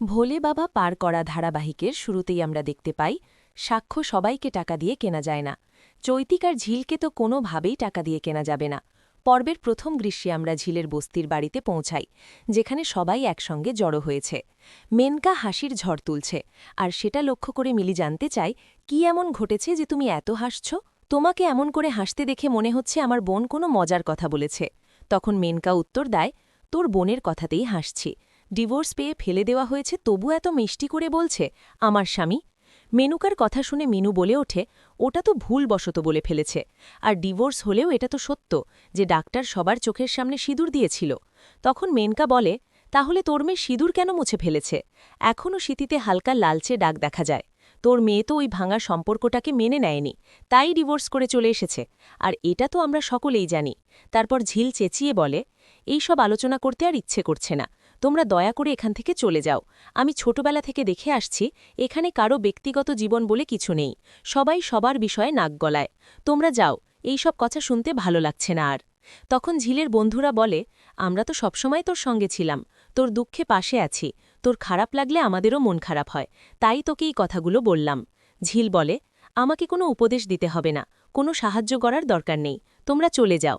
ভোলে বাবা পার করা ধারাবাহিকের শুরুতেই আমরা দেখতে পাই, সাক্ষ্য সবাইকে টাকা দিয়ে কেনা যায় না। চৈতিকার ঝিলকে তো কোনোভাবেই টাকা দিয়ে কেনা যাবে না। পর্বের প্রথম গ্রীষ্মে আমরা ঝিলের বস্তির বাড়িতে পৌঁছাই, যেখানে সবাই একসঙ্গে জড়ো হয়েছে। মেনকা হাসির ঝড় তুলছে, আর সেটা লক্ষ্য করে মিলি জানতে চাই কি এমন ঘটেছে যে তুমি এত হাসছ? তোমাকে এমন করে হাসতে দেখে মনে হচ্ছে আমার বোন কোনো মজার কথা বলেছে। তখন মেনকা উত্তর দেয়, তোর বোনের কথাতেই হাসছি। ডিভোর্স পেয়ে ফেলে দেওয়া হয়েছে, তবু এত মিষ্টি করে বলছে, আমার স্বামী। মেনুকার কথা শুনে মিনু বলে ওঠে, ওটা তো ভুলবশত বলে ফেলেছে। আর ডিভোর্স হলেও এটা তো সত্য যে ডাক্তার সবার চোখের সামনে সিঁদুর দিয়েছিল। তখন মেনকা বলে, তাহলে তোর মেয়ে সিঁদুর কেন মুছে ফেলেছে? এখনও স্মৃতিতে হালকা লালচে ডাক দেখা যায়। তোর মেয়ে তো ওই ভাঙা সম্পর্কটাকে মেনে নেয়নি, তাই ডিভোর্স করে চলে এসেছে। আর এটা তো আমরা সকলেই জানি। তারপর ঝিল চেঁচিয়ে বলে এই সব আলোচনা করতে আর ইচ্ছে করছে না। তোমরা দয়া করে এখান থেকে চলে যাও। আমি ছোটবেলা থেকে দেখে আসছি, এখানে কারও ব্যক্তিগত জীবন বলে কিছু নেই। সবাই সবার বিষয়ে নাক গলায়। তোমরা যাও, এই সব কথা শুনতে ভালো লাগছে না আর। তখন ঝিলের বন্ধুরা বলে, আমরা তো সবসময় তোর সঙ্গে ছিলাম। তোর দুঃখে পাশে আছি। তোর খারাপ লাগলে আমাদেরও মন খারাপ হয়। তাই তোকে এই কথাগুলো বললাম। ঝিল বলে, আমাকে কোনো উপদেশ দিতে হবে না। কোনো সাহায্য করার দরকার নেই। তোমরা চলে যাও।